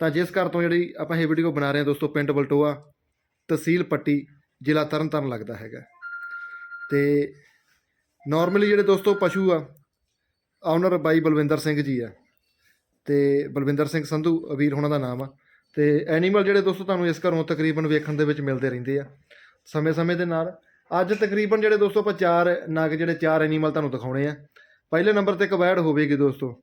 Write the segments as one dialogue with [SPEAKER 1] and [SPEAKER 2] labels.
[SPEAKER 1] ਤਾਂ ਜਿਸ ਘਰ ਤੋਂ ਜਿਹੜੀ ਆਪਾਂ ਇਹ ਵੀਡੀਓ ਬਣਾ ਰਹੇ ਹਾਂ ਦੋਸਤੋ, ਪਿੰਡ ਬਲਟੋਆ, ਤਹਿਸੀਲ ਪੱਟੀ, ਜ਼ਿਲ੍ਹਾ ਤਰਨਤਾਰਨ ਲੱਗਦਾ ਹੈਗਾ। ਤੇ ਨਾਰਮਲੀ ਜਿਹੜੇ ਦੋਸਤੋ ਪਸ਼ੂ ਆ ਆਨਰ ਬਾਈ ਬਲਵਿੰਦਰ ਸਿੰਘ ਜੀ ਆ। ਤੇ ਬਲਵਿੰਦਰ ਸਿੰਘ ਸੰਧੂ ਵੀਰ ਉਹਨਾਂ ਦਾ ਨਾਮ ਆ। ਤੇ ਐਨੀਮਲ ਜਿਹੜੇ ਦੋਸਤੋ ਤੁਹਾਨੂੰ ਇਸ ਘਰੋਂ ਤਕਰੀਬਨ ਵੇਖਣ ਦੇ ਵਿੱਚ ਮਿਲਦੇ ਰਹਿੰਦੇ ਆ। ਸਮੇਂ-ਸਮੇਂ ਦੇ ਨਾਲ ਅੱਜ ਤਕਰੀਬਨ ਜਿਹੜੇ ਦੋਸਤੋ ਆਪਾਂ ਚਾਰ ਨਗ, ਜਿਹੜੇ ਚਾਰ ਐਨੀਮਲ ਤੁਹਾਨੂੰ ਦਿਖਾਉਣੇ ਆ। ਪਹਿਲੇ ਨੰਬਰ ਤੇ ਇੱਕ ਵੈੜ ਹੋਵੇਗੀ ਦੋਸਤੋ।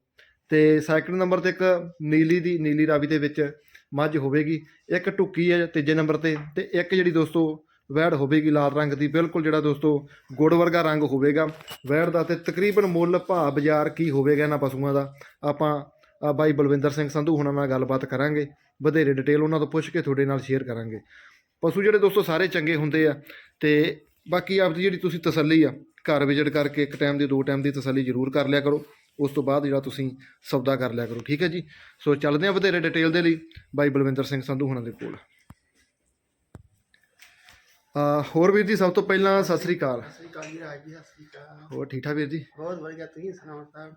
[SPEAKER 1] ਤੇ ਸੈਕਿੰਡ ਨੰਬਰ ਤੇ ਇੱਕ ਨੀਲੀ ਦੀ, ਨੀਲੀ ਰਾਵੀ ਦੇ ਵਿੱਚ ਮੱਝ ਹੋਵੇਗੀ, ਇੱਕ ਟੁੱਕੀ ਹੈ ਤੀਜੇ ਨੰਬਰ ਤੇ ਤੇ ਇੱਕ ਜਿਹੜੀ ਦੋਸਤੋ ਵੈੜ ਹੋਵੇਗੀ ਲਾਲ ਰੰਗ ਦੀ, ਬਿਲਕੁਲ ਜਿਹੜਾ ਦੋਸਤੋ ਗੁੜ ਵਰਗਾ ਰੰਗ ਹੋਵੇਗਾ। ਵੈੜ ਦਾ ਤੇ ਤਕਰੀਬਨ ਮੁੱਲ ਭਾਅ ਬਾਜ਼ਾਰ ਕੀ ਹੋਵੇਗਾ ਇਹਨਾਂ ਪਸ਼ੂਆਂ ਦਾ, ਆਪਾਂ ਬਾਈ ਬਲਵਿੰਦਰ ਸਿੰਘ ਸੰਧੂ ਹੁਣਾਂ ਨਾਲ ਗੱਲਬਾਤ ਕਰਾਂਗੇ, ਵਧੇਰੇ ਡਿਟੇਲ ਉਹਨਾਂ ਤੋਂ ਪੁੱਛ ਕੇ ਤੁਹਾਡੇ ਨਾਲ ਸ਼ੇਅਰ ਕਰਾਂਗੇ। ਪਸ਼ੂ ਜਿਹੜੇ ਦੋਸਤੋ ਸਾਰੇ ਚੰਗੇ ਹੁੰਦੇ ਆ, ਤੇ ਬਾਕੀ ਆਪਦੀ ਜਿਹੜੀ ਤੁਸੀਂ ਤਸੱਲੀ ਆ, ਘਰ ਵਿਜ਼ਿਟ ਕਰਕੇ ਇੱਕ ਟਾਈਮ ਦੀ, ਦੋ ਟਾਈਮ ਦੀ ਤਸੱਲੀ ਜ਼ਰੂਰ ਕਰ ਲਿਆ ਕਰੋ। ਉਸ ਤੋਂ ਬਾਅਦ ਜਿਹੜਾ ਤੁਸੀਂ ਸੌਦਾ ਕਰ ਲਿਆ ਕਰੋ ਠੀਕ ਹੈ ਜੀ? ਸੋ ਚੱਲਦੇ ਹਾਂ ਵਧੇਰੇ ਡਿਟੇਲ ਦੇ ਲਈ ਬਾਈ ਬਲਵਿੰਦਰ ਸਿੰਘ ਸੰਧੂ ਹੁਣਾਂ ਦੇ ਕੋਲ। ਆ ਹੋਰ ਵੀਰ ਜੀ ਸਭ ਤੋਂ ਪਹਿਲਾਂ ਸਤਿ ਸ੍ਰੀ ਅਕਾਲ।
[SPEAKER 2] ਸਤਿ ਸ਼੍ਰੀ ਅਕਾਲ ਜੀ ਰਾਜ ਜੀ ਸਤਿ ਸ਼੍ਰੀ ਅਕਾਲ।
[SPEAKER 1] ਹੋਰ ਠੀਕ ਠਾਕ ਵੀਰ ਜੀ?
[SPEAKER 2] ਬਹੁਤ ਵਧੀਆ ਤੁਸੀਂ ਸੁਣਾਓ ਸਾਹਿਬ?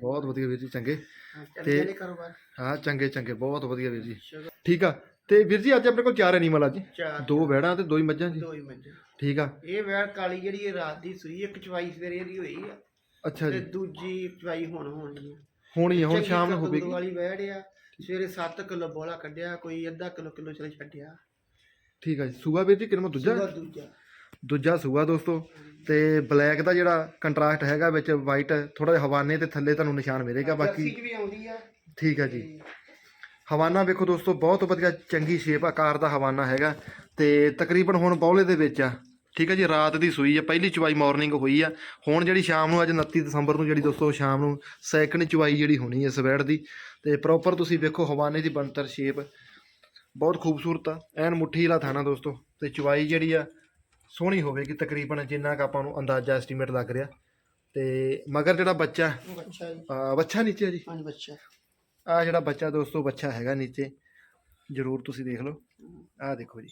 [SPEAKER 1] ਬਹੁਤ ਵਧੀਆ ਵੀਰ ਜੀ ਚੰਗੇ। ਤੇ-
[SPEAKER 2] ਕਾਰੋਬਾਰ?
[SPEAKER 1] ਹਾਂ ਚੰਗੇ ਚੰਗੇ ਬਹੁਤ ਵਧੀਆ ਵੀਰ ਜੀ। ਠੀਕ ਆ ਤੇ ਵੀਰ ਜੀ ਅੱਜ ਆਪਣੇ ਕੋਲ ਚਾਰ ਐਨੀਮਲ ਆ ਜੀ।
[SPEAKER 2] ਚਾਰ।
[SPEAKER 1] ਦੋ ਵੈੜਾਂ ਤੇ ਦੋ ਹੀ ਮੱਝਾਂ ਜੀ।
[SPEAKER 2] ਦੋ ਹੀ ਮੱਝ।
[SPEAKER 1] ਠੀਕ ਆ।
[SPEAKER 2] ਇਹ ਵੈੜ ਕਾਲੀ ਜਿਹੜੀ ਇਹ ਰਾਤ ਦੀ ਸੂਈ ਇੱਕ ਚਵਾਈ ਸਵੇਰੇ ਦੀ ਹੋਈ ਆ।
[SPEAKER 1] ਅੱਛਾ
[SPEAKER 2] ਤੇ
[SPEAKER 1] ਜੀ।
[SPEAKER 2] ਦੂਜੀ ਚਵਾਈ ਹੁਣ ਹੋਣੀ ਆ।
[SPEAKER 1] ਹੋਣੀ ਆ ਹੁਣ
[SPEAKER 2] ਚੰਗੀ
[SPEAKER 1] ਸ਼ਾਮ ਨੂੰ
[SPEAKER 2] ਕਰਤੂਤ
[SPEAKER 1] ਹੋਵੇਗੀ।
[SPEAKER 2] ਵਾਲੀ ਵੈੜ ਆ ਸਵੇਰੇ 7 ਕਿਲੋ ਬੋਲਾ ਕੱਢਿਆ ਕੋਈ ਅੱਧਾ ਕਿਲੋ ਕਿਲੋ ਚਲੇ ਛੱਡਿਆ।
[SPEAKER 1] ਠੀਕ ਆ ਜੀ। ਸੂਆ ਵੀਰ ਜੀ ਕਿੰਨਾ ਦੂਜਾ?
[SPEAKER 2] ਦੂਜਾ।
[SPEAKER 1] ਦੂਜਾ ਸੂਆ ਦੋਸਤੋ ਤੇ ਬਲੈਕ ਦਾ ਜਿਹੜਾ ਕੰਟਰਾਸਟ ਹੈਗਾ ਵਿੱਚ ਵਾਈਟ ਥੋੜਾ ਜਿਹਾ ਹਵਾਨੇ ਤੇ ਥੱਲੇ ਤੁਹਾਨੂੰ ਨਿਸ਼ਾਨ ਮਿਲੇਗਾ ਬਾਕੀ
[SPEAKER 2] ਜਰਸੀ ਚ ਵੀ ਆਉਂਦੀ ਆ।
[SPEAKER 1] ਠੀਕ ਆ ਜੀ। ਹਵਾਨਾ ਵੇਖੋ ਦੋਸਤੋ ਬਹੁਤ ਵਧੀਆ ਚੰਗੀ ਸ਼ੇਪ ਆਕਾਰ ਦਾ ਹਵਾਨਾ ਹੈਗਾ ਤੇ ਤਕਰੀਬਨ ਹੁਣ ਬੌਲੇ ਦੇ ਵਿੱਚ ਆ। ਠੀਕ ਹੈ ਜੀ ਰਾਤ ਦੀ ਸੂਈ ਆ ਪਹਿਲੀ ਚਵਾਈ ਮਾਰਨਿੰਗ ਹੋਈ ਆ। ਹੁਣ ਜਿਹੜੀ ਸ਼ਾਮ ਨੂੰ ਅੱਜ 29 ਦਸੰਬਰ ਨੂੰ ਜਿਹੜੀ ਦੋਸਤੋ ਸ਼ਾਮ ਨੂੰ ਸੈਕੰਡ ਚਵਾਈ ਜਿਹੜੀ ਹੋਣੀ ਹੈ ਸਵੈੜ ਦੀ ਤੇ ਪ੍ਰੋਪਰ ਤੁਸੀਂ ਵੇਖੋ ਹਵਾਨੇ ਦੀ ਬਣਤਰ ਸ਼ੇਪ ਬਹੁਤ ਖੂਬਸੂਰਤ ਆ ਐਨ ਮੁੱਠੀ ਵਾਲਾ ਥਾਣਾ ਦੋਸਤੋ ਤੇ ਚਵਾਈ ਜਿਹੜੀ ਆ ਸੋਹਣੀ ਹੋਵੇਗੀ ਤਕਰੀਬਨ ਜਿੰਨਾ ਕ ਆਪਾਂ ਨੂੰ ਅੰਦਾਜ਼ਾ ਐਸਟੀਮੇਟ ਲੱਗ ਰਿਹਾ। ਤੇ ਮਗਰ ਜਿਹੜਾ ਬੱਚਾ
[SPEAKER 2] ਬੱਚਾ ਜੀ।
[SPEAKER 1] ਬੱਚਾ ਨੀਚੇ ਆ ਜੀ?
[SPEAKER 2] ਪੰਜ ਬੱਚਾ।
[SPEAKER 1] ਆ ਜਿਹੜਾ ਬੱਚਾ ਦੋਸਤੋ ਬੱਚਾ ਹੈਗਾ ਨੀਚੇ ਜਰੂਰ ਤੁਸੀਂ ਦੇਖ ਲਓ। ਆਹ ਦੇਖੋ ਜੀ।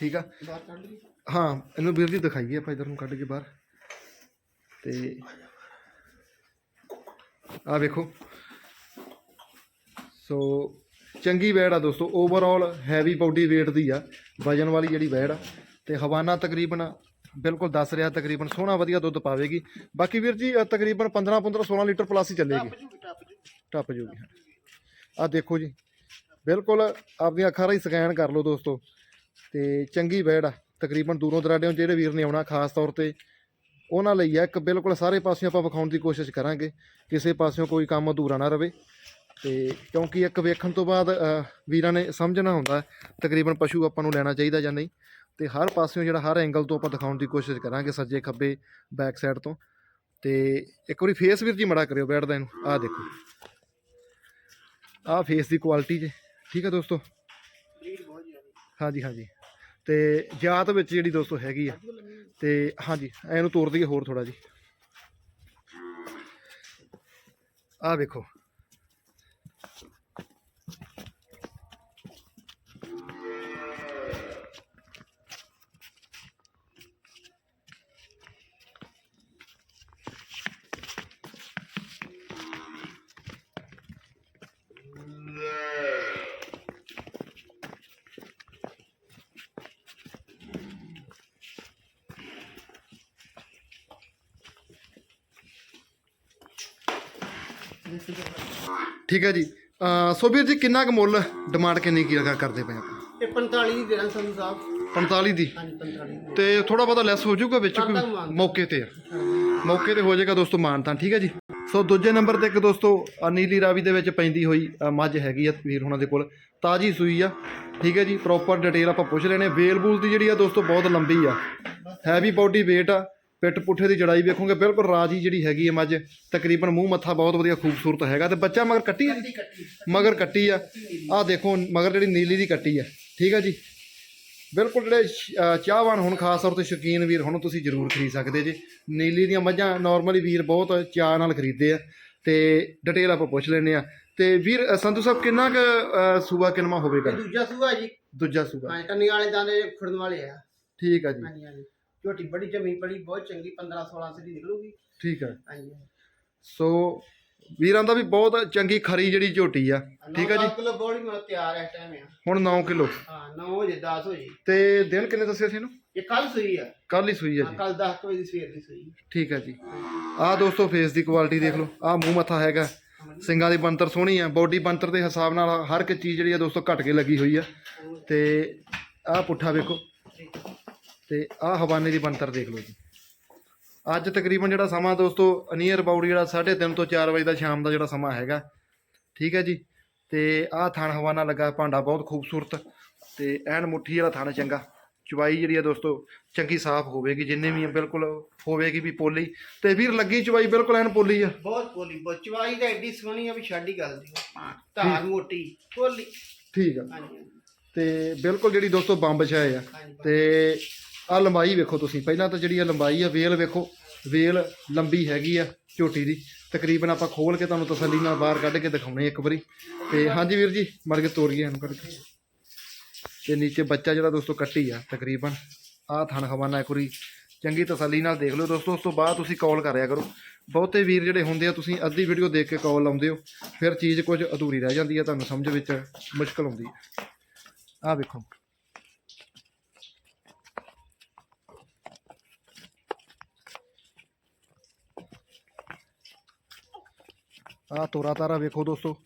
[SPEAKER 1] ਠੀਕ ਆ? ਹਾਂ ਇਹਨੂੰ ਵੀਰ ਜੀ ਦਿਖਾਈਏ ਆਪਾਂ ਇਧਰ ਨੂੰ ਕੱਢ ਕੇ ਬਾਹਰ। ਤੇ ਆ ਵੇਖੋ। ਸੋ ਚੰਗੀ ਵੈੜ ਆ ਦੋਸਤੋ ਓਵਰਆਲ ਹੈਵੀ ਬਾਡੀ weight ਦੀ ਆ ਵਜਨ ਵਾਲੀ ਜਿਹੜੀ ਵੈੜ ਆ ਤੇ ਹਵਾਨਾ ਤਕਰੀਬਨ ਬਿਲਕੁਲ ਦੱਸ ਰਿਹਾ ਤਕਰੀਬਨ ਸੋਹਣਾ ਵਧੀਆ ਦੁੱਧ ਪਾਵੇਗੀ। ਬਾਕੀ ਵੀਰ ਜੀ ਤਕਰੀਬਨ 15 15 16 ਲੀਟਰ ਪਲੱਸ ਹੀ ਚੱਲੇਗੀ।
[SPEAKER 2] ਟੱਪ
[SPEAKER 1] ਜੂਗੀ ਆ ਦੇਖੋ ਜੀ ਬਿਲਕੁਲ ਆਪਣੀਆਂ ਅੱਖਾਂ ਰਾਹੀਂ ਸਕੈਨ ਕਰ ਲਓ ਦੋਸਤੋ। ਤੇ ਚੰਗੀ ਵੈੜ ਆ, ਤਕਰੀਬਨ ਦੂਰੋਂ ਦਰਾਡਿਓਂ ਜਿਹੜੇ ਵੀਰ ਨੇ ਆਉਣਾ ਖਾਸ ਤੌਰ ਤੇ, ਉਹਨਾਂ ਲਈ ਆ ਇੱਕ ਬਿਲਕੁਲ ਸਾਰੇ ਪਾਸਿਓਂ ਆਪਾਂ ਵਿਖਾਉਣ ਦੀ ਕੋਸ਼ਿਸ਼ ਕਰਾਂਗੇ, ਕਿਸੇ ਪਾਸਿਓਂ ਕੋਈ ਕੰਮ ਅਧੂਰਾ ਨਾ ਰਵੇ। ਤੇ ਕਿਉਂਕਿ ਇੱਕ ਵੇਖਣ ਤੋਂ ਬਾਅਦ ਵੀਰਾਂ ਨੇ ਸਮਝਣਾ ਹੁੰਦਾ ਤਕਰੀਬਨ ਪਸ਼ੂ ਆਪਾਂ ਨੂੰ ਲੈਣਾ ਚਾਹੀਦਾ ਜਾਂ ਨਹੀਂ। ਤੇ ਹਰ ਪਾਸਿਓਂ ਜਿਹੜਾ ਹਰ ਐਂਗਲ ਤੋਂ ਆਪਾਂ ਦਿਖਾਉਣ ਦੀ ਕੋਸ਼ਿਸ਼ ਕਰਾਂਗੇ ਸੱਜੇ ਖੱਬੇ ਬੈਕ ਸਾਈਡ ਤੋਂ। ਤੇ ਇੱਕ ਵਾਰੀ ਫੇਸ ਵੀਰ ਜੀ ਮੜਾ ਕਰਿਓ ਬੈਠਦਾ ਇਹਨੂੰ, ਆਹ ਦੇਖੋ। ਆਹ ਫੇਸ ਦੀ ਕੁਆਲਿਟੀ ਜੇ, ਠੀਕ ਹੈ ਦੋਸਤੋ? ਹਾਂਜੀ ਹਾਂਜੀ। ਤੇ ਜਾਤ ਵਿੱਚ ਜਿਹੜੀ ਦੋਸਤੋ ਹੈਗੀ ਆ। ਤੇ ਹਾਂਜੀ ਇਹਨੂੰ ਤੋੜ ਦਈਏ ਹੋਰ ਥੋੜਾ ਜੀ। ਆਹ ਵੇਖੋ। ਠੀਕ ਹੈ ਜੀ। ਅਹ ਸੋ ਵੀਰ ਜੀ ਕਿੰਨਾ ਕੁ ਮੁੱਲ ਡਿਮਾਂਡ ਕਿੰਨੀ ਕੀ ਲਗਾ ਕਰਦੇ ਪਏ ਆਪਾਂ?
[SPEAKER 2] ਇਹ 45 ਦੀ ਦੇਣਾ ਸਾਹਿਬ
[SPEAKER 1] 45 ਦੀ?
[SPEAKER 2] ਹਾਂਜੀ 45 ਦੀ।
[SPEAKER 1] ਤੇ ਥੋੜਾ ਬਹੁਤਾ ਲੈਸ ਹੋ ਜਾਊਗਾ ਵਿੱਚ ਕੋਈ। ਮੌਕੇ ਤੇ ਆ। ਮੌਕੇ ਤੇ ਹੋ ਜਾਏਗਾ ਦੋਸਤੋ ਮਾਨਤਾਂ ਠੀਕ ਹੈ ਜੀ। ਸੋ ਦੂਜੇ ਨੰਬਰ ਤੇ ਇੱਕ ਦੋਸਤੋ ਨੀਲੀ ਰਾਵੀ ਦੇ ਵਿੱਚ ਪੈਂਦੀ ਹੋਈ ਮੱਝ ਹੈਗੀ ਆ ਵੀਰ ਹੁਣਾਂ ਦੇ ਕੋਲ। ਤਾਜੀ ਸੂਈ ਆ ਠੀਕ ਹੈ ਜੀ। ਪ੍ਰੋਪਰ ਡਿਟੇਲ ਆਪਾਂ ਪੁੱਛ ਲੈਣੇ ਵੇਲ ਬੂਲ ਦੀ ਜਿਹੜੀ ਆ ਦੋਸਤੋ ਬਹੁਤ ਲੰਬੀ ਆ। ਹੈਵੀ ਬਾਡੀ weight ਆ। ਪਿੱਠ ਪੁੱਠੇ ਦੀ ਜੜਾਈ ਵੇਖੋਗੇ ਬਿਲਕੁਲ ਰਾਜੀ ਜਿਹੜੀ ਹੈਗੀ ਹੈ ਮੱਝ ਤਕਰੀਬਨ ਮੂੰਹ ਮੱਥਾ ਬਹੁਤ ਵਧੀਆ ਖੂਬਸੂਰਤ ਹੈਗਾ। ਤੇ ਬੱਚਾ ਮਗਰ ਕੱਟੀ ਹੈ ਮਗਰ ਕੱਟੀ ਆ। ਆਹ ਦੇਖੋ ਮਗਰ ਜਿਹੜੀ ਨੀਲੀ ਦੀ ਕੱਟੀ ਆ। ਠੀਕ ਆ ਜੀ? ਬਿਲਕੁਲ ਜਿਹੜੇ ਚਾਹਵਾਨ ਹੁਣ ਖਾਸ ਤੌਰ ਤੇ ਸ਼ੌਕੀਨ ਵੀਰ ਹੁਣ ਤੁਸੀਂ ਜ਼ਰੂਰ ਖਰੀਦ ਸਕਦੇ ਜੀ। ਨੀਲੀ ਦੀਆਂ ਮੱਝਾਂ ਨਾਰਮਲੀ ਵੀਰ ਬਹੁਤ ਚਾਅ ਨਾਲ ਖਰੀਦਦੇ ਆ। ਤੇ ਡਿਟੇਲ ਆਪਾਂ ਪੁੱਛ ਲੈਨੇ ਆ। ਤੇ ਵੀਰ ਸੰਧੂ ਸਾਹਿਬ ਕਿੰਨਾ ਕੁ ਸੂਆ ਕਿਨਮਾ ਹੋਵੇਗਾ?
[SPEAKER 2] ਦੂਜਾ ਸੂਆ ਜੀ।
[SPEAKER 1] ਦੂਜਾ ਸੂਆ।
[SPEAKER 2] ਹਾਂ ਕੰਨੀ ਵਾਲੇ ਦਾਣੇ ਖੁਰਨ ਵਾਲੇ ਆ।
[SPEAKER 1] ਠੀਕ ਆ ਜੀ।
[SPEAKER 2] ਹਾਂਜੀ ਹਾਂਜੀ। ਝੋਟੀ ਬੜੀ ਜਮੀ ਬੜੀ ਬਹੁਤ ਚੰਗੀ 15 16 ਸਦੀ ਨਿਕਲੂਗੀ।
[SPEAKER 1] ਠੀਕ ਆ
[SPEAKER 2] ਹਾਂਜੀ
[SPEAKER 1] ਸੋ ਵੀਰਾਂ ਦਾ ਵੀ ਬਹੁਤ ਚੰਗੀ ਖਰੀ ਜਿਹੜੀ ਝੋਟੀ ਆ। ਠੀਕ ਆ ਜੀ?
[SPEAKER 2] ਕਿਲੋ ਬੋਲੀ ਮੇਰਾ ਤਿਆਰ ਹੈ ਇਸ ਟਾਈਮ ਆ।
[SPEAKER 1] ਹੁਣ 9 ਕਿਲੋ।
[SPEAKER 2] ਹਾਂ 9 ਹੋ ਜੇ 10 ਹੋ ਜੇ
[SPEAKER 1] ਤੇ ਦਿਨ ਕਿੰਨੇ ਦੱਸਿਆ ਸੀ ਇਹਨੂੰ?
[SPEAKER 2] ਇਹ ਕੱਲ ਸੂਈ ਆ।
[SPEAKER 1] ਕੱਲ ਹੀ ਸੂਈ ਆ
[SPEAKER 2] ਹਾਂ
[SPEAKER 1] ਜੀ।
[SPEAKER 2] ਕੱਲ 10 ਵਜੇ ਦੀ ਸਵੇਰ ਦੀ ਸੂਈ।
[SPEAKER 1] ਠੀਕ ਹੈ ਜੀ। ਆਹ ਦੋਸਤੋ ਫੇਸ ਦੀ ਕੁਆਲਿਟੀ ਦੇਖ ਲਓ। ਆਹ ਮੂੰਹ ਮੱਥਾ ਹੈਗਾ। ਸਿੰਗਾਂ ਦੀ ਬੰਤਰ ਸੋਹਣੀ ਆ। ਬੋਡੀ ਬੰਤਰ ਦੇ ਹਿਸਾਬ ਨਾਲ ਹਰ ਇੱਕ ਚੀਜ਼ ਜਿਹੜੀ ਆ ਦੋਸਤੋ ਘਟ ਕੇ ਲੱਗੀ ਹੋਈ ਆ। ਤੇ ਆਹ ਪੁੱਠਾ ਵੇਖੋ। ਤੇ ਆਹ ਹਵਾਨੇ ਦੀ ਬੰਤਰ ਦੇਖ ਲਓ ਜੀ। ਅੱਜ ਤਕਰੀਬਨ ਜਿਹੜਾ ਸਮਾਂ ਦੋਸਤੋ ਨੀਅਰ ਅਬਾਊਟ ਜਿਹੜਾ 3:30 ਤੋਂ 4 ਵਜੇ ਦਾ ਸ਼ਾਮ ਦਾ ਜਿਹੜਾ ਸਮਾਂ ਹੈਗਾ। ਠੀਕ ਹੈ ਜੀ? ਤੇ ਆਹ ਥਣ ਹਵਾਨਾ ਲੱਗਾ ਭਾਂਡਾ ਬਹੁਤ ਖੂਬਸੂਰਤ ਤੇ ਐਨ ਮੁੱਠੀ ਵਾਲਾ ਥਣ ਚੰਗਾ। ਚਵਾਈ ਜਿਹੜੀ ਆ ਦੋਸਤੋ ਚੰਗੀ ਸਾਫ਼ ਹੋਵੇਗੀ ਜਿੰਨੇ ਵੀ ਬਿਲਕੁਲ ਹੋਵੇਗੀ ਵੀ ਪੋਲੀ। ਤੇ ਵੀਰ ਲੱਗੀ ਚਵਾਈ ਬਿਲਕੁਲ ਐਨ ਪੋਲੀ ਆ?
[SPEAKER 2] ਬਹੁਤ ਬੋਲੀ ਬਚਵਾਈ ਤਾਂ ਐਡੀ ਸੋਹਣੀ ਆ ਵੀ ਛੱਡ ਹੀ ਗੱਲ ਦੀ। ਧਾਰ ਮੋਟੀ ਬੋਲੀ
[SPEAKER 1] ਠੀਕ ਆ। ਤੇ ਬਿਲਕੁਲ ਜਿਹੜੀ ਦੋਸਤੋ ਬੰਬ ਛਾਏ ਆ। ਤੇ ਆ ਲੰਬਾਈ ਵੇਖੋ ਤੁਸੀਂ, ਪਹਿਲਾਂ ਤਾਂ ਜਿਹੜੀ ਆ ਲੰਬਾਈ ਆ, ਵੇਲ ਵੇਖੋ, ਵੇਲ ਲੰਬੀ ਹੈਗੀ ਆ ਝੋਟੀ ਦੀ। ਤਕਰੀਬਨ ਆਪਾਂ ਖੋਲ ਕੇ ਤੁਹਾਨੂੰ ਤਸੱਲੀ ਨਾਲ ਬਾਹਰ ਕੱਢ ਕੇ ਦਿਖਾਉਣੇ ਇੱਕ ਵਾਰੀ। ਤੇ ਹਾਂਜੀ ਵੀਰ ਜੀ ਮਰ ਕੇ ਤੋਰੀਏ ਗਿਆ ਇਹਨੂੰ ਕੱਢ ਕੇ ਤੇ ਨੀਚੇ ਬੱਚਾ ਜਿਹੜਾ ਦੋਸਤੋ ਕੱਟੀ ਆ, ਤਕਰੀਬਨ। ਆ ਥਣ ਹਵਾਨਾ ਇੱਕ ਵਾਰੀ ਚੰਗੀ ਤਸੱਲੀ ਨਾਲ ਦੇਖ ਲਓ ਦੋਸਤੋ, ਉਸ ਤੋਂ ਬਾਅਦ ਤੁਸੀਂ ਕਾਲ ਕਰਿਆ ਕਰੋ। ਬਹੁਤੇ ਵੀਰ ਜਿਹੜੇ ਹੁੰਦੇ ਆ, ਤੁਸੀਂ ਅੱਧੀ ਵੀਡੀਓ ਦੇਖ ਕੇ ਕਾਲ ਲਾਉਂਦੇ ਹੋ, ਫਿਰ ਚੀਜ਼ ਕੁਝ ਅਧੂਰੀ ਰਹਿ ਜਾਂਦੀ ਹੈ ਤੁਹਾਨੂੰ ਸਮਝ ਵਿੱਚ ਮੁਸ਼ਕਲ ਆਉਂਦੀ ਹੈ ਆ ਵੇਖੋ। ਆ ਤੋਰਾ ਤਾਰਾ ਵੇਖੋ ਦੋਸਤੋ।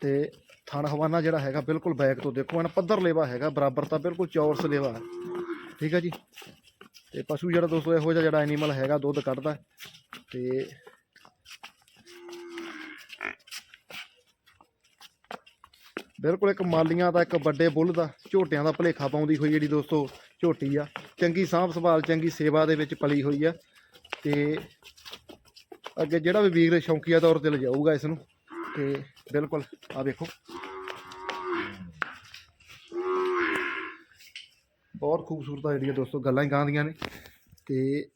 [SPEAKER 1] ਤੇ ਥਣ ਹਵਾਨਾ ਜਿਹੜਾ ਹੈਗਾ ਬਿਲਕੁਲ ਬੈਕ ਤੋਂ ਦੇਖੋ, ਐਨ ਪੱਧਰ ਲੇਵਾ ਹੈਗਾ, ਬਰਾਬਰ ਤਾਂ ਬਿਲਕੁਲ ਚੌਰਸ ਲੇਵਾ। ਹੈ ਠੀਕ ਹੈ ਜੀ? ਤੇ ਪਸ਼ੂ ਜਿਹੜਾ ਦੋਸਤੋ, ਇਹੋ ਜਿਹਾ ਜਿਹੜਾ ਐਨੀਮਲ ਹੈਗਾ, ਦੁੱਧ ਕੱਢਦਾ। ਹੈ। ਤੇ ਬਿਲਕੁਲ ਇੱਕ ਮਾਲੀਆਂ ਦਾ, ਇੱਕ ਵੱਡੇ ਬੁੱਲ ਦਾ, ਝੋਟਿਆਂ ਦਾ ਭਲੇਖਾ ਪਾਉਂਦੀ ਹੋਈ ਜਿਹੜੀ ਦੋਸਤੋ ਝੋਟੀ ਆ। ਚੰਗੀ ਸਾਂਭ ਸੰਭਾਲ, ਚੰਗੀ ਸੇਵਾ ਦੇ ਵਿੱਚ ਪਲੀ ਹੋਈ ਆ। ਤੇ ਅੱਗੇ ਜਿਹੜਾ ਵੀ ਵੀਰ ਸ਼ੌਂਕੀਆ ਤੌਰ ਤੇ ਲਿਜਾਊਗਾ ਇਸ ਨੂੰ ਤੇ ਬਿਲਕੁਲ ਆ ਵੇਖੋ। ਬਹੁਤ ਖੂਬਸੂਰਤ ਆ ਜਿਹੜੀਆਂ ਦੋਸਤੋ ਗੱਲਾਂ ਹੀ ਗਾਂਦੀਆਂ ਨੇ। ਤੇ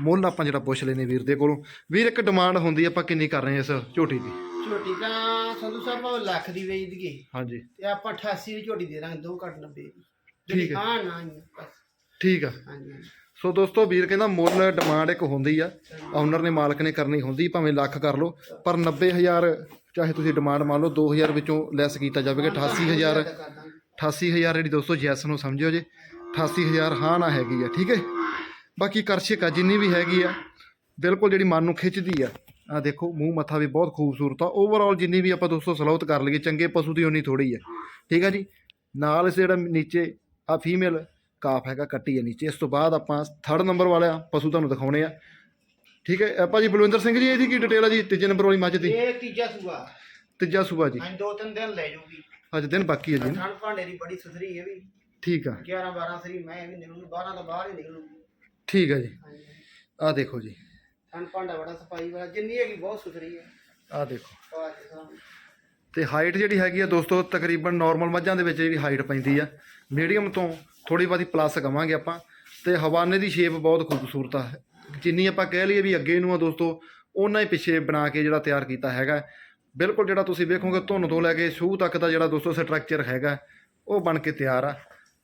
[SPEAKER 1] ਮੁੱਲ ਆਪਾਂ ਜਿਹੜਾ ਪੁੱਛ ਲੈਨੇ ਵੀਰ ਦੇ ਕੋਲੋਂ। ਵੀਰ ਇੱਕ ਡਿਮਾਂਡ ਹੁੰਦੀ ਆਪਾਂ ਕਿੰਨੀ ਕਰ ਰਹੇ ਇਸ ਝੋਟੀ ਦੀ?
[SPEAKER 2] ਝੋਟੀ ਤਾਂ ਸੰਧੂ ਸਾਹਿਬ ਉਹ ਲੱਖ ਦੀ ਵੇਚ ਦਈਏ।
[SPEAKER 1] ਹਾਂਜੀ।
[SPEAKER 2] ਤੇ ਆਪਾਂ 88 ਦੀ ਝੋਟੀ ਦੇ ਦਾਂਗੇ ਦੋ ਘੱਟ 90 ਦੀ।
[SPEAKER 1] ਠੀਕ ਹੈ।
[SPEAKER 2] ਹਾਂ ਨਾ
[SPEAKER 1] ਠੀਕ ਆ।
[SPEAKER 2] ਹਾਂਜੀ।
[SPEAKER 1] ਸੋ ਦੋਸਤੋ ਵੀਰ ਕਹਿੰਦਾ ਮੁੱਲ ਡਿਮਾਂਡ ਇੱਕ ਹੁੰਦੀ ਆ। ਓਨਰ ਨੇ ਮਾਲਕ ਨੇ ਕਰਨੀ ਹੁੰਦੀ, ਭਾਵੇਂ ਲੱਖ ਕਰ ਲਓ, ਪਰ 90000 ਚਾਹੇ ਤੁਸੀਂ ਡਿਮਾਂਡ ਮੰਨ ਲਓ 2000 ਵਿੱਚੋਂ ਲੈਸ ਕੀਤਾ ਜਾਵੇਗਾ 88000
[SPEAKER 2] ਕਰ ਦਾਂਗੇ
[SPEAKER 1] 88000 ਜਿਹੜੀ ਦੋਸਤੋ ਜੈਸ ਨੂੰ ਸਮਝਿਓ ਜੇ 88000 ਹਾਂ ਨਾ ਹੈਗੀ ਆ, ਠੀਕ ਹੈ? ਬਾਕੀ ਕਰਸ਼ਿਕ ਆ, ਜਿੰਨੀ ਵੀ ਹੈਗੀ ਆ, ਬਿਲਕੁਲ ਜਿਹੜੀ ਮਨ ਨੂੰ ਖਿੱਚਦੀ ਆ ਆ ਦੇਖੋ, ਮੂੰਹ ਮੱਥਾ ਵੀ ਬਹੁਤ ਖੂਬਸੂਰਤ ਆ। ਓਵਰਆਲ ਜਿੰਨੀ ਵੀ ਆਪਾਂ ਦੋਸਤੋ ਸਲਾਹਤ ਕਰ ਲਈਏ, ਚੰਗੇ ਪਸ਼ੂ ਦੀ ਉਨੀ ਥੋੜੀ ਆ, ਠੀਕ ਆ ਜੀ? ਨਾਲ ਇਸ ਜਿਹੜਾ ਨੀਚੇ ਆ ਫੀਮੇਲ ਕਾਫ ਹੈਗਾ ਕੱਟੀ ਆ ਨੀਚੇ ਇਸ ਤੋਂ ਬਾਅਦ ਆਪਾਂ ਥਰਡ ਨੰਬਰ ਵਾਲਾ ਪਸ਼ੂ ਤੁਹਾਨੂੰ ਦਿਖਾਉਣੇ ਆ। ਠੀਕ ਹੈ ਆਪਾਂ ਜੀ ਬਲਵਿੰਦਰ ਸਿੰਘ ਜੀ ਇਹਦੀ ਕੀ ਡਿਟੇਲ ਆ ਜੀ? ਤੀਜੇ ਨੰਬਰ ਵਾਲੀ ਮੱਝ ਦੀ।
[SPEAKER 2] ਇਹ ਤੀਜਾ ਸੂਆ।
[SPEAKER 1] ਤੀਜਾ ਜੀ।
[SPEAKER 2] ਹਾਂ ਦੋ ਤਿੰਨ ਦਿਨ ਲੈ ਜਾਊਗੀ
[SPEAKER 1] ਅੱਜ ਦਿਨ ਬਾਕੀ ਹੈ ਜੀ।
[SPEAKER 2] ਠੰਡ ਭਾਂਡੇ ਦੀ ਬੜੀ ਸੁਥਰੀ ਇਹ ਵੀ।
[SPEAKER 1] ਠੀਕ ਆ।
[SPEAKER 2] 11 12 ਸਰੀ ਮੈਂ ਵੀ ਨਿਕਲੂ 12 ਤੋਂ ਬਾਹਰ ਹੀ ਨਿਕਲੂਗੀ
[SPEAKER 1] ਠੀਕ ਆ ਜੀ।
[SPEAKER 2] ਹਾਂਜੀ।
[SPEAKER 1] ਆ ਦੇਖੋ ਜੀ।
[SPEAKER 2] ਠੰਡ ਭਾਂਡਾ ਬੜਾ ਸਫ਼ਾਈ ਵਾਲਾ ਜਿੰਨੀ ਹੈਗੀ ਬਹੁਤ ਸੁਥਰੀ ਹੈ।
[SPEAKER 1] ਆ ਦੇਖੋ। ਤੇ ਹਾਈਟ ਜਿਹੜੀ ਹੈਗੀ ਆ ਦੋਸਤੋ ਤਕਰੀਬਨ ਨਾਰਮਲ ਮੱਝਾਂ ਦੇ ਵਿੱਚ ਜਿਹੜੀ ਹਾਈਟ ਪੈਂਦੀ ਆ। ਮੀਡੀਅਮ ਤੋਂ ਥੋੜੀ ਬਾਦੀ ਪਲੱਸ ਕਵਾਂਗੇ ਆਪਾਂ। ਤੇ ਹਵਾਨੇ ਦੀ ਸ਼ੇਪ ਬਹੁਤ ਖੂਬਸੂਰਤ ਆ। ਜਿੰਨੀ ਆਪਾਂ ਕਹਿ ਲਈਏ ਵੀ ਅੱਗੇ ਨੂੰ ਆ ਦੋਸਤੋ ਉਹਨਾਂ ਹੀ ਪਿੱਛੇ ਬਣਾ ਕੇ ਜਿਹੜਾ ਤਿਆਰ ਕੀਤਾ ਹੈਗਾ। ਬਿਲਕੁਲ ਜਿਹੜਾ ਤੁਸੀਂ ਵੇਖੋਗੇ, ਧੁੰਨ ਤੋਂ ਲੈ ਕੇ ਸ਼ੂ ਤੱਕ ਦਾ ਜਿਹੜਾ ਦੋਸਤੋ ਸਟਰਕਚਰ ਹੈਗਾ, ਉਹ ਬਣ ਕੇ ਤਿਆਰ ਆ।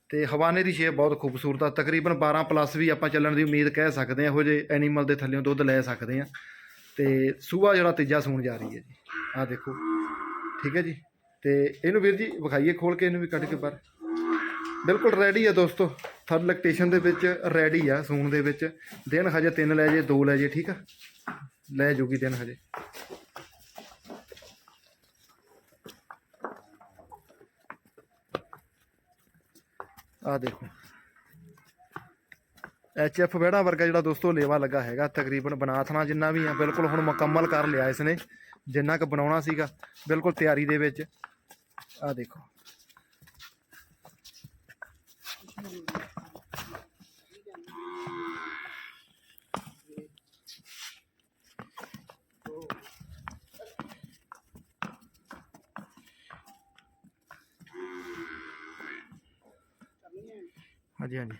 [SPEAKER 1] ਤੇ ਹਵਾਨੇ ਦੀ ਸ਼ੇਪ ਬਹੁਤ ਖੂਬਸੂਰਤ ਆ। ਤਕਰੀਬਨ 12 ਪਲੱਸ ਵੀ ਆਪਾਂ ਚੱਲਣ ਦੀ ਉਮੀਦ ਕਹਿ ਸਕਦੇ ਆ। ਇਹੋ ਜਿਹੇ ਐਨੀਮਲ ਦੇ ਥੱਲੇੋਂ ਦੁੱਧ ਲੈ ਸਕਦੇ ਆ। ਤੇ ਸੂਆ ਜਿਹੜਾ ਤੀਜਾ ਸੂਣ ਜਾ ਰਹੀ ਹੈ ਜੀ। ਆ ਦੇਖੋ। ਠੀਕ ਹੈ ਜੀ। ਤੇ ਇਹਨੂੰ ਵੀਰ ਜੀ ਵਿਖਾਈਏ ਖੋਲ ਕੇ ਇਹਨੂੰ ਵੀ ਕੱਢ ਕੇ ਬਾਹਰ। ਬਿਲਕੁਲ ਰੈਡੀ ਆ ਦੋਸਤੋ। ਥਰਡ ਲੈਕਟੇਸ਼ਨ ਦੇ ਵਿੱਚ ਰੈਡੀ ਆ, ਸੂਣ ਦੇ ਵਿੱਚ। ਦਿਨ ਹਜੇ ਤਿੰਨ ਲੈ ਜੇ, ਦੋ ਲੈ ਜੇ, ਠੀਕ ਆ? ਲੈ ਜੂਗੀ ਦਿਨ ਹਜੇ। ਆ ਦੇਖੋ। ਐਚ ਐਫ ਵਿਹੜਾ ਵਰਗਾ ਜਿਹੜਾ ਦੋਸਤੋ ਲੇਵਾ ਲੱਗਾ ਹੈਗਾ, ਤਕਰੀਬਨ ਬਨਾਥਣਾ ਜਿੰਨਾ ਵੀ ਆ, ਬਿਲਕੁਲ ਹੁਣ ਮੁਕੰਮਲ ਕਰ ਲਿਆ ਇਸ ਨੇ ਜਿੰਨਾ ਕੁ ਬਣਾਉਣਾ ਸੀਗਾ, ਬਿਲਕੁਲ ਤਿਆਰੀ ਦੇ ਵਿੱਚ। ਆ ਦੇਖੋ। ਹਾਂਜੀ ਹਾਂਜੀ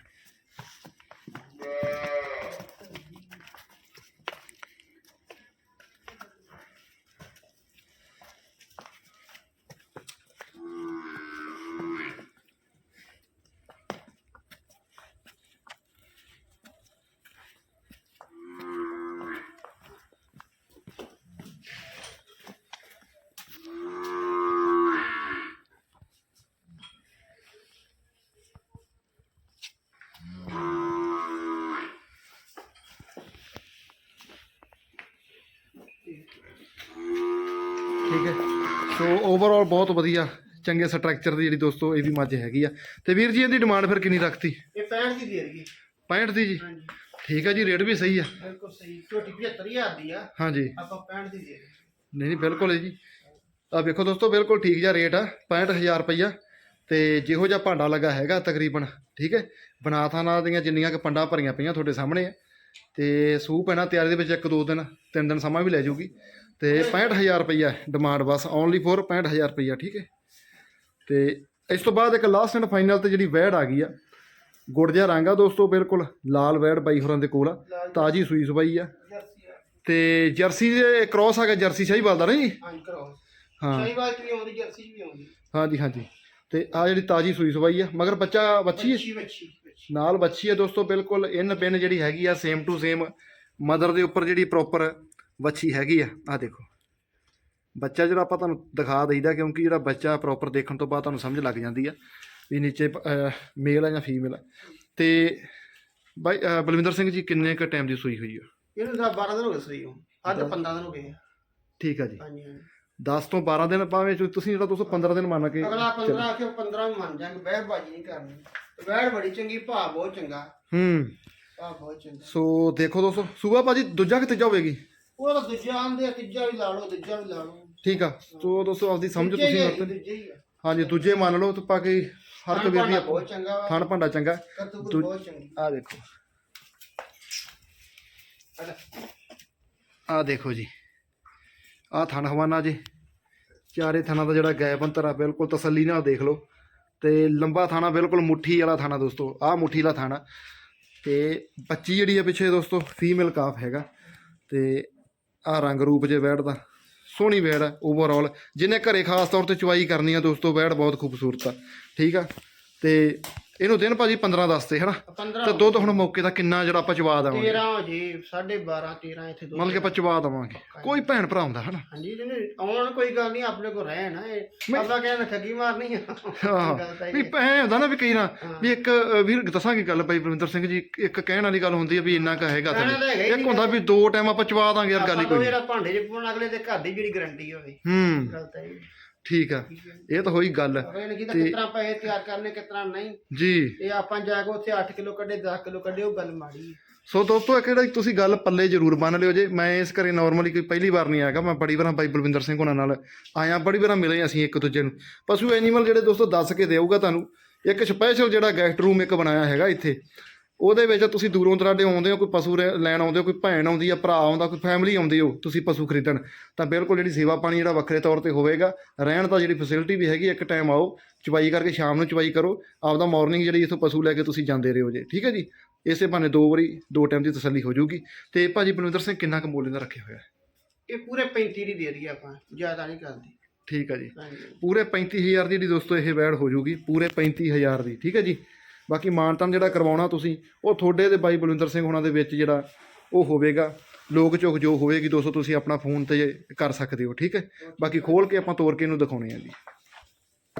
[SPEAKER 1] ਠੀਕ ਹੈ ਸੋ ਓਵਰਆਲ ਬਹੁਤ ਵਧੀਆ ਚੰਗੇ ਸਟਰਕਚਰ ਦੀ ਜਿਹੜੀ ਦੋਸਤੋ ਇਹਦੀ ਮੱਝ ਹੈਗੀ ਆ। ਤੇ ਵੀਰ ਜੀ ਇਹਦੀ ਡਿਮਾਂਡ ਫਿਰ ਕਿੰਨੀ ਰੱਖਤੀ?
[SPEAKER 2] ਇਹ 65 ਦੀ ਦੇ ਰਹੀ
[SPEAKER 1] 65 ਦੀ ਜੀ?
[SPEAKER 2] ਹਾਂਜੀ।
[SPEAKER 1] ਠੀਕ ਹੈ ਜੀ ਰੇਟ ਵੀ ਸਹੀ ਆ।
[SPEAKER 2] ਬਿਲਕੁਲ ਸਹੀ ਝੋਟੀ 75000 ਦੀ ਆ।
[SPEAKER 1] ਹਾਂਜੀ।
[SPEAKER 2] ਆਪਾਂ 65 ਦੀ ਦੇ ਰਹੇ।
[SPEAKER 1] ਨਹੀਂ ਨਹੀਂ ਬਿਲਕੁਲ ਜੀ। ਆ ਵੇਖੋ ਦੋਸਤੋ ਬਿਲਕੁਲ ਠੀਕ ਜਿਹਾ ਰੇਟ ਆ 65000 ਰੁਪਈਆ। ਤੇ ਜਿਹੋ ਜਿਹਾ ਭਾਂਡਾ ਲੱਗਾ ਹੈਗਾ ਤਕਰੀਬਨ ਠੀਕ ਹੈ? ਬਨਾਥਾਨਾ ਦੀਆਂ ਜਿੰਨੀਆਂ ਕਿ ਪੰਡਾਂ ਭਰੀਆਂ ਪਈਆਂ ਤੁਹਾਡੇ ਸਾਹਮਣੇ ਆ। ਤੇ ਸੂਪ ਪੈਣਾ ਤਿਆਰੀ ਦੇ ਵਿੱਚ ਇੱਕ ਦੋ ਦਿਨ ਤਿੰਨ ਦਿਨ ਸਮਾਂ ਵੀ ਲੈ ਜਾਊਗੀ ਤੇ 65000 ਰੁਪਈਆ ਡਿਮਾਂਡ ਬਸ ਓਨਲੀ ਫੋਰ 65000 ਰੁਪਈਆ ਠੀਕ ਹੈ? ਤੇ ਇਸ ਤੋਂ ਬਾਅਦ ਇੱਕ ਲਾਸਟ ਐਂਡ ਫਾਈਨਲ ਤੇ ਜਿਹੜੀ ਵੈੜ ਆ ਗਈ ਆ ਗੁੜ ਜਿਹਾ ਰੰਗ ਆ ਦੋਸਤੋ ਬਿਲਕੁਲ ਲਾਲ ਵੈੜ ਬਾਈ ਹੋਰਾਂ ਦੇ ਕੋਲ ਆ ਤਾਜੀ ਸੂਈ ਸਬਾਈ ਆ। ਤੇ ਜਰਸੀ ਦੇ ਕ੍ਰੋਸ ਆ ਗਿਆ ਜਰਸੀ ਸਹੀ ਬਲਦਾ ਨਾ ਜੀ
[SPEAKER 2] ਹਾਂਜੀ ਕਰੋ
[SPEAKER 1] ਹਾਂ।
[SPEAKER 2] ਸ਼ਾਹੀਵਾਲ ਚ ਵੀ ਆਉਂਦੀ ਜਰਸੀ ਵੀ ਆਉਂਦੀ?
[SPEAKER 1] ਹਾਂਜੀ ਹਾਂਜੀ। ਤੇ ਆ ਜਿਹੜੀ ਤਾਜੀ ਸੂਈ ਸਵਾਈ ਆ ਮਗਰ ਬੱਚਾ ਬੱਚੀ ਹੈ। ਨਾਲ ਬੱਚੀ ਹੈ ਦੋਸਤੋ ਬਿਲਕੁਲ ਇਨ ਪਿਨ ਜਿਹੜੀ ਹੈਗੀ ਆ ਸੇਮ ਟੂ ਸੇਮ ਮਦਰ ਦੇ ਉੱਪਰ ਜਿਹੜੀ ਪ੍ਰੋਪਰ ਬੱਚੀ ਹੈਗੀ ਆ ਆ ਦੇਖੋ। ਬੱਚਾ ਜਿਹੜਾ ਆਪਾਂ ਤੁਹਾਨੂੰ ਦਿਖਾ ਦਈਦਾ ਕਿਉਂਕਿ ਜਿਹੜਾ ਬੱਚਾ ਪ੍ਰੋਪਰ ਦੇਖਣ ਤੋਂ ਬਾਅਦ ਤੁਹਾਨੂੰ ਸਮਝ ਲੱਗ ਜਾਂਦੀ ਆ ਵੀ ਨੀਚੇ ਮੇਲ ਆ ਜਾਂ ਫੀਮੇਲ ਆ। ਤੇ ਬਾਈ ਬਲਵਿੰਦਰ ਸਿੰਘ ਜੀ ਕਿੰਨੇ ਕ ਟਾਈਮ ਦੀ ਸੂਈ ਹੋਈ ਆ?
[SPEAKER 2] ਇਹਨੂੰ ਦਾ 12 ਦਿਨ ਹੋ ਗਏ ਸਹੀ ਅੱਜ 15 ਦਿਨ ਹੋ ਗਏ ਆ।
[SPEAKER 1] ਠੀਕ ਆ ਜੀ।
[SPEAKER 2] ਹਾਂਜੀ ਹਾਂਜੀ।
[SPEAKER 1] 10 ਤੋਂ 12 ਦਿਨ ਭਾਵੇਂ ਤੁਸੀਂ ਜਿਹੜਾ ਦੋਸਤੋ 15 ਦਿਨ ਮੰਨ ਕੇ
[SPEAKER 2] ਅਗਲਾ 15 ਆਖੇ 15 ਵੀ ਮੰਨ ਜਾਾਂਗੇ ਬਹਿ ਬਾਜੀ ਨਹੀਂ ਕਰਨੀ। ਵੈੜ ਬੜੀ ਚੰਗੀ ਭਾ ਬਹੁਤ ਚੰਗਾ।
[SPEAKER 1] ਹੂੰ।
[SPEAKER 2] ਭਾ ਬਹੁਤ ਚੰਗਾ।
[SPEAKER 1] ਸੋ ਦੇਖੋ ਦੋਸਤੋ ਸੂਆ ਭਾਜੀ ਦੂਜਾ ਕਿ ਤੀਜਾ ਹੋਵੇਗੀ?
[SPEAKER 2] ਉਹ ਤਾਂ ਦੂਜਾ ਆਂਦੇ ਆ ਤੀਜਾ ਵੀ ਲਾ ਲਓ ਦੂਜਾ ਵੀ ਲਾ ਲਓ।
[SPEAKER 1] ਠੀਕ ਆ। ਸੋ ਦੋਸਤੋ ਆਪਦੀ ਸਮਝ
[SPEAKER 2] ਦੂਜੇ ਹੀ
[SPEAKER 1] ਤੁਸੀਂ
[SPEAKER 2] ਆ,
[SPEAKER 1] ਵਰਤੋ
[SPEAKER 2] ਦੂਜੇ ਹੀ ਆ।
[SPEAKER 1] ਹਾਂਜੀ ਦੂਜੇ ਮੰਨ ਲਓ ਤੇ ਪਾ ਕੇ ਹਰ
[SPEAKER 2] ਥਣ
[SPEAKER 1] ਕਬੀਰ ਦੀ
[SPEAKER 2] ਭਾਂਡਾ ਬਹੁਤ ਚੰਗਾ ਵਾ।
[SPEAKER 1] ਥਣ ਭਾਂਡਾ ਚੰਗਾ।
[SPEAKER 2] ਕਰਤੂਤ
[SPEAKER 1] ਦੂ-
[SPEAKER 2] ਬਹੁਤ ਚੰਗੀ।
[SPEAKER 1] ਆ ਦੇਖੋ। ਆ ਦੇਖੋ ਜੀ। ਆ ਥਣ ਹਵਾਨਾ ਜੀ। ਚਾਰੇ ਥਣਾਂ ਦਾ ਜਿਹੜਾ ਗੈਪ ਅੰਤਰ ਆ ਬਿਲਕੁਲ ਤਸੱਲੀ ਨਾਲ ਦੇਖ ਲਓ। ਤੇ ਲੰਬਾ ਥਾਣਾ ਬਿਲਕੁਲ ਮੁੱਠੀ ਵਾਲਾ ਥਾਣਾ ਦੋਸਤੋ। ਆ ਮੁੱਠੀ ਵਾਲਾ ਥਾਣਾ। ਤੇ ਬੱਚੀ ਜਿਹੜੀ ਆ ਪਿੱਛੇ ਦੋਸਤੋ ਫੀਮੇਲ ਕਾਫ ਹੈਗਾ। ਤੇ ਆ ਰੰਗ ਰੂਪ ਜੇ ਵੈੜ ਦਾ ਸੋਹਣੀ ਵੈੜ ਆ ਓਵਰਆਲ ਜਿਹਨੇ ਘਰੇ ਖਾਸ ਤੌਰ ਤੇ ਚੁਆਈ ਕਰਨੀ ਆ ਦੋਸਤੋ ਵੈੜ ਬਹੁਤ ਖੂਬਸੂਰਤ ਆ। ਠੀਕ ਆ? ਤੇ ਇਹਨੂੰ ਦਿਨ ਭਾਜੀ 15 10 ਤੇ ਹਨਾ?
[SPEAKER 2] 15
[SPEAKER 1] ਤੇ ਦੁੱਧ ਹੁਣ ਮੌਕੇ ਦਾ ਕਿੰਨਾ ਜਿਹੜਾ ਆਪਾਂ ਚਵਾ ਦੇਵਾਂਗੇ?
[SPEAKER 2] 13 ਹੋ ਜੀ 12.5 13 ਇੱਥੇ ਦੋ
[SPEAKER 1] ਮਤਲਬ ਕਿ ਆਪਾਂ ਚਵਾ ਦੇਵਾਂਗੇ। ਕੋਈ ਭੈਣ ਭਰਾ ਹੁੰਦਾ ਹਨਾ?
[SPEAKER 2] ਹਾਂਜੀ ਜਿਹਨੇ ਆਉਣ ਕੋਈ ਗੱਲ ਨਹੀਂ ਆਪਣੇ ਕੋਲ ਰਹਿਣ ਇਹ। ਅੱਲਾ ਕਹਿੰਦਾ ਠੱਗੀ ਮਾਰਨੀ ਆ।
[SPEAKER 1] ਹਾਂ।
[SPEAKER 2] ਗੱਲ ਤਾਂ ਇਹ
[SPEAKER 1] ਵੀ ਐ ਹੁੰਦਾ ਨਾ ਵੀ ਕਈ ਨਾ ਵੀ ਇੱਕ ਵੀਰ ਦੱਸਾਂਗੇ ਗੱਲ ਭਾਈ ਪ੍ਰਵਿੰਦਰ ਸਿੰਘ ਜੀ ਇੱਕ ਕਹਿਣ ਵਾਲੀ ਗੱਲ ਹੁੰਦੀ ਹੈ ਵੀ ਇੰਨਾ ਕਾ ਹੈਗਾ
[SPEAKER 2] ਕਹਿਣਾ ਤਾਂ
[SPEAKER 1] ਇੱਕ ਹੁੰਦਾ ਵੀ ਦੋ ਟਾਈਮ ਆਪਾਂ ਚਵਾ ਦਾਂਗੇ ਯਾਰ ਗੱਲ ਹੀ
[SPEAKER 2] ਆਪਾਂ
[SPEAKER 1] ਕੋਈ
[SPEAKER 2] ਜਿਹੜਾ ਭਾਂਡੇ ਚ ਪਾਉਣ ਅਗਲੇ ਦੇ ਘਰ ਦੀ ਜਿਹੜੀ ਗਰੰਟੀ ਹੋਵੇ।
[SPEAKER 1] ਹੂੰ।
[SPEAKER 2] ਗੱਲ ਤਾਂ ਇਹ
[SPEAKER 1] ਠੀਕ ਆ। ਇਹ ਤਾਂ ਹੋਈ ਗੱਲ।
[SPEAKER 2] ਨੇ ਕਿਹਾ ਕਿਤਨਾ ਪੈਸੇ ਤਿਆਰ ਕਰਨੇ ਕਿਤਨਾ ਨਹੀਂ।
[SPEAKER 1] ਜੀ।
[SPEAKER 2] ਇਹ ਆਪਾਂ ਜਾ ਕੇ ਉੱਥੇ 8 ਕਿਲੋ ਕੱਢੇ 10 ਕਿਲੋ ਕੱਢੇ ਉਹ ਗੱਲ ਮਾੜੀ ਹੈ।
[SPEAKER 1] ਸੋ ਦੋਸਤੋ ਇਹ ਕਿਹੜਾ ਤੁਸੀਂ ਗੱਲ ਪੱਲੇ ਜ਼ਰੂਰ ਬੰਨ ਲਿਓ ਜੇ। ਮੈਂ ਇਸ ਘਰੇ ਨਾਰਮਲੀ ਕੋਈ ਪਹਿਲੀ ਵਾਰ ਨਹੀਂ ਆਇਆਗਾ ਮੈਂ ਬੜੀ ਵਾਰਾਂ ਬਾਈ ਬਲਵਿੰਦਰ ਸਿੰਘ ਉਹਨਾਂ ਨਾਲ ਆਇਆ ਬੜੀ ਵਾਰਾਂ ਮਿਲੇ ਅਸੀਂ ਇੱਕ ਦੂਜੇ ਨੂੰ। ਪਸ਼ੂ ਐਨੀਮਲ ਜਿਹੜੇ ਦੋਸਤੋ ਦੱਸ ਕੇ ਦੇਊਗਾ ਤੁਹਾਨੂੰ। ਇੱਕ ਸਪੈਸ਼ਲ ਜਿਹੜਾ ਗੈਸਟ ਰੂਮ ਇੱਕ ਬਣਾਇਆ ਹੈਗਾ ਇੱਥੇ। ਉਹਦੇ ਵਿੱਚ ਤੁਸੀਂ ਦੂਰੋਂ ਦਰਾਡੇ ਆਉਂਦੇ ਹੋ ਕੋਈ ਪਸ਼ੂ ਲੈਣ ਆਉਂਦੇ ਹੋ ਕੋਈ ਭੈਣ ਆਉਂਦੀ ਆ ਭਰਾ ਆਉਂਦਾ ਕੋਈ ਫੈਮਿਲੀ ਆਉਂਦੀ ਹੋ ਤੁਸੀਂ ਪਸ਼ੂ ਖਰੀਦਣ। ਤਾਂ ਬਿਲਕੁਲ ਜਿਹੜੀ ਸੇਵਾ ਪਾਣੀ ਜਿਹੜਾ ਵੱਖਰੇ ਤੌਰ ਤੇ ਹੋਵੇਗਾ ਰਹਿਣ ਦਾ ਜਿਹੜੀ ਫੈਸਿਲਿਟੀ ਵੀ ਹੈਗੀ ਇੱਕ ਟਾਈਮ ਆਓ ਚਵਾਈ ਕਰਕੇ ਸ਼ਾਮ ਨੂੰ ਚਵਾਈ ਕਰੋ ਆਪਦਾ ਮਾਰਨਿੰਗ ਜਿਹੜੀ ਇਥੋਂ ਪਸ਼ੂ ਲੈ ਕੇ ਤੁਸੀਂ ਜਾਂਦੇ ਰਹੋ ਜੇ ਠੀਕ ਹੈ ਜੀ? ਇਸੇ ਬਹਾਨੇ ਦੋ ਵਾਰੀ ਦੋ ਟਾਈਮ ਦੀ ਤਸੱਲੀ ਹੋ ਜਾਊਗੀ। ਤੇ ਭਾਜੀ ਬਲਵਿੰਦਰ ਸਿੰਘ ਕਿੰਨਾ ਕੁ ਮੁੱਲ ਦਾ ਰੱਖਿਆ ਹੋਇਆ? ਹੈ?
[SPEAKER 2] ਇਹ ਪੂਰੇ 35 ਦੀ ਦੇ ਰਹੀ ਆਪਾਂ ਜ਼ਿਆਦਾ ਨਹੀਂ ਕਰਦੇ।
[SPEAKER 1] ਠੀਕ ਹੈ ਜੀ। ਪੂਰੇ 35000 ਦੀ ਜਿਹੜੀ ਦੋਸਤੋ ਇਹ ਵੈੜ ਹੋ ਜਾਊਗੀ ਪੂਰੇ 35000 ਦੀ ਠੀਕ ਹੈ ਜੀ? ਬਾਕੀ ਮਾਨਤਨ ਜਿਹੜਾ ਕਰਵਾਉਣਾ ਤੁਸੀਂ, ਉਹ ਤੁਹਾਡੇ ਦੇ ਬਾਈ ਬਲਵਿੰਦਰ ਸਿੰਘ ਹੁਣਾਂ ਦੇ ਵਿੱਚ ਜਿਹੜਾ ਉਹ ਹੋਵੇਗਾ। ਲੋਕ ਝੁਕ ਜੋ ਹੋਵੇਗੀ ਦੋਸਤੋ, ਤੁਸੀਂ ਆਪਣਾ ਫੋਨ ਤੇ ਕਰ ਸਕਦੇ ਹੋ, ਠੀਕ ਹੈ? ਬਾਕੀ ਖੋਲ ਕੇ ਆਪਾਂ ਤੋੜ ਕੇ ਇਹਨੂੰ ਦਿਖਾਉਣੇ ਆ ਜੀ।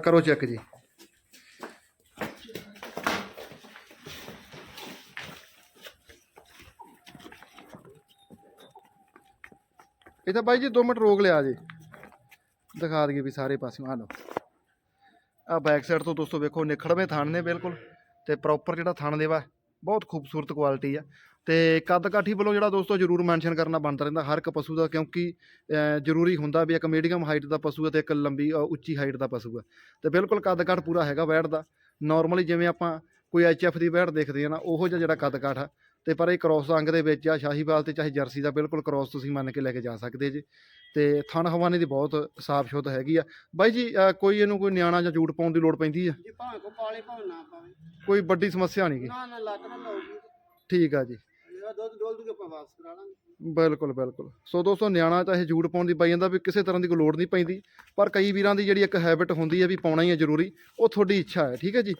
[SPEAKER 1] ਕਰੋ ਚੈੱਕ ਜੀ। ਇਹ ਤਾਂ ਬਾਈ ਜੀ 2 ਮਿੰਟ ਰੋਕ ਲਿਆ ਜੀ। ਦਿਖਾ ਦਈਏ ਵੀ ਸਾਰੇ ਪਾਸਿਓਂ, ਆ ਲਓ। ਆ ਬੈਕ ਸਾਈਡ ਤੋਂ ਦੋਸਤੋ ਵੇਖੋ, ਨਿਖੜਵੇਂ ਥਣ ਨੇ ਬਿਲਕੁਲ। ਤੇ ਪ੍ਰੋਪਰ ਜਿਹੜਾ ਥਣ ਦੇ ਬਹੁਤ ਖੂਬਸੂਰਤ ਕੁਆਲਿਟੀ ਆ। ਤੇ ਕੱਦ ਕਾਠੀ ਵੱਲੋਂ ਜਿਹੜਾ ਦੋਸਤੋ ਜਰੂਰ ਮੈਂਸ਼ਨ ਕਰਨਾ ਬਣਦਾ ਰਹਿੰਦਾ ਹਰ ਇੱਕ ਪਸ਼ੂ ਦਾ, ਕਿਉਂਕਿ ਜ਼ਰੂਰੀ ਹੁੰਦਾ ਵੀ ਇੱਕ ਮੀਡੀਅਮ ਹਾਈਟ ਦਾ ਪਸ਼ੂ ਹੈ ਤੇ ਇੱਕ ਲੰਬੀ ਉੱਚੀ ਹਾਈਟ ਦਾ ਪਸ਼ੂ ਹੈ ਤੇ ਬਿਲਕੁਲ ਕੱਦ ਕਾਠ ਪੂਰਾ ਹੈਗਾ ਵੈੜ ਦਾ। ਨਾਰਮਲੀ ਜਿਵੇਂ ਆਪਾਂ ਕੋਈ ਐਚਐਫ ਦੀ ਵੈੜ ਦੇਖਦੇ ਆ ਨਾ, ਉਹੋ ਜਿਹਾ ਜਿਹੜਾ ਕੱਦ ਕਾਠ ਆ ਤੇ ਪਰ ਇਹ ਕ੍ਰੋਸ ਅੰਗ ਦੇ ਵਿੱਚ ਆ ਸ਼ਾਹੀਵਾਲ ਤੇ ਚਾਹੇ ਜਰਸੀ ਦਾ ਬਿਲਕੁਲ ਕ੍ਰੋਸ ਤੁਸੀਂ ਮੰਨ ਕੇ ਲੈ ਕੇ ਜਾ ਸਕਦੇ ਜੀ। ਤੇ ਥਣ ਹਵਾਨੇ ਦੀ ਬਹੁਤ ਸਾਫ਼ ਸ਼ੁੱਧ ਹੈਗੀ ਆ। ਬਾਈ ਜੀ ਕੋਈ ਇਹਨੂੰ ਕੋਈ ਨਿਆਣਾ ਜਾਂ ਜੂਟ ਪਾਉਣ ਦੀ ਲੋੜ ਪੈਂਦੀ ਆ?
[SPEAKER 2] ਜੇ ਭਾਵੇਂ ਕੋ ਪਾਲੇ ਭਾਵੇਂ ਨਾ ਪਾਵੇ।
[SPEAKER 1] ਕੋਈ ਵੱਡੀ ਸਮੱਸਿਆ ਨਹੀਂ ਗੀ?
[SPEAKER 2] ਨਾ ਨਾ ਲੱਤ ਨਾ ਲਾਉਗੀ।
[SPEAKER 1] ਠੀਕ ਆ ਜੀ।
[SPEAKER 2] ਜਿਹੜਾ ਦੁੱਧ ਡੋਲ ਦੂਗੇ ਆਪਾਂ ਵਾਪਸ ਕਰਾ ਲਾਂਗੇ।
[SPEAKER 1] ਬਿਲਕੁਲ ਬਿਲਕੁਲ। ਸੋ ਦੋਸਤੋ ਨਿਆਣਾ ਚਾਹੇ ਜੂੜ ਪਾਉਣ ਦੀ ਬਾਈ ਜਾਂਦਾ ਵੀ ਕਿਸੇ ਤਰ੍ਹਾਂ ਦੀ ਕੋਈ ਲੋੜ ਨਹੀਂ ਪੈਂਦੀ। ਪਰ ਕਈ ਵੀਰਾਂ ਦੀ ਜਿਹੜੀ ਇੱਕ ਹੈਬਿਟ ਹੁੰਦੀ ਹੈ ਵੀ ਪਾਉਣਾ ਹੀ ਹੈ ਜ਼ਰੂਰੀ ਉਹ ਤੁਹਾਡੀ ਇੱਛਾ ਹੈ ਠੀਕ ਹੈ ਜੀ?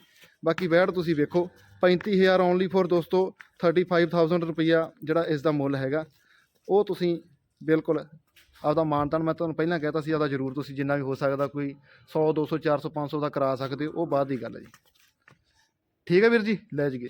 [SPEAKER 1] ਬਾਕੀ ਵੈੜ ਤੁਸੀਂ ਵੇਖੋ 35000 ਓਨਲੀ ਫॉर ਦੋਸਤੋ 35000 ਰੁਪਈਆ ਜਿਹੜਾ ਇਸ ਦਾ ਮੁੱਲ ਹੈਗਾ। ਉਹ ਤੁਸੀਂ ਬਿਲਕੁਲ ਆਪਦਾ ਮਾਨਤਾਨ, ਮੈਂ ਤੁਹਾਨੂੰ ਪਹਿਲਾਂ ਕਹਿਤਾ ਸੀ, ਆਪਦਾ ਜ਼ਰੂਰ ਤੁਸੀਂ ਜਿੰਨਾ ਵੀ ਹੋ ਸਕਦਾ ਕੋਈ 100 200 400 500 ਦਾ ਕਰਾ ਸਕਦੇ ਹੋ, ਉਹ ਬਾਅਦ ਦੀ ਗੱਲ ਹੈ ਜੀ। ਠੀਕ ਹੈ ਵੀਰ ਜੀ, ਲੈ ਜੀਏ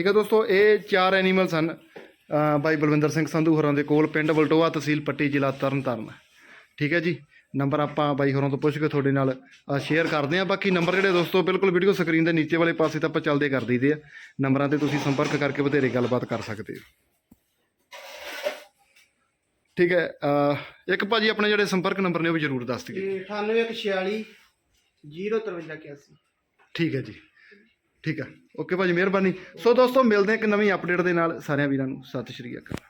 [SPEAKER 1] ਠੀਕ ਹੈ ਦੋਸਤੋ ਇਹ ਚਾਰ ਐਨੀਮਲਸ ਹਨ ਬਾਈ ਬਲਵਿੰਦਰ ਸਿੰਘ ਸੰਧੂ ਹੋਰਾਂ ਦੇ ਕੋਲ ਪਿੰਡ ਬਲਟੋਆ ਤਹਿਸੀਲ ਪੱਟੀ ਜ਼ਿਲ੍ਹਾ ਤਰਨਤਾਰਨ। ਠੀਕ ਹੈ ਜੀ ਨੰਬਰ ਆਪਾਂ ਬਾਈ ਹੋਰਾਂ ਤੋਂ ਪੁੱਛ ਕੇ ਤੁਹਾਡੇ ਨਾਲ ਸ਼ੇਅਰ ਕਰਦੇ ਹਾਂ। ਬਾਕੀ ਨੰਬਰ ਜਿਹੜੇ ਦੋਸਤੋ ਬਿਲਕੁਲ ਵੀਡੀਓ ਸਕਰੀਨ ਦੇ ਨੀਚੇ ਵਾਲੇ ਪਾਸੇ ਤਾਂ ਆਪਾਂ ਚੱਲਦੇ ਕਰ ਦਈਦੇ ਆ। ਨੰਬਰਾਂ ਤੇ ਤੁਸੀਂ ਸੰਪਰਕ ਕਰਕੇ ਵਧੇਰੇ ਗੱਲਬਾਤ ਕਰ ਸਕਦੇ ਹੋ। ਠੀਕ ਹੈ ਇੱਕ ਭਾਜੀ ਆਪਣੇ ਜਿਹੜੇ ਸੰਪਰਕ ਨੰਬਰ ਨੇ ਉਹ ਵੀ ਜ਼ਰੂਰ ਦੱਸ ਦਿਓ
[SPEAKER 2] ਇਹ 9846 05381
[SPEAKER 1] ਠੀਕ ਹੈ ਜੀ। ਠੀਕ ਹੈ। ਓਕੇ ਭਾਜੀ, ਮਿਹਰਬਾਨੀ। ਸੋ ਦੋਸਤੋ, ਮਿਲਦੇ ਹਾਂ ਇੱਕ ਨਵੀਂ ਅਪਡੇਟ ਦੇ ਨਾਲ। ਸਾਰਿਆਂ ਵੀਰਾਂ ਨੂੰ ਸਤਿ ਸ਼੍ਰੀ ਅਕਾਲ।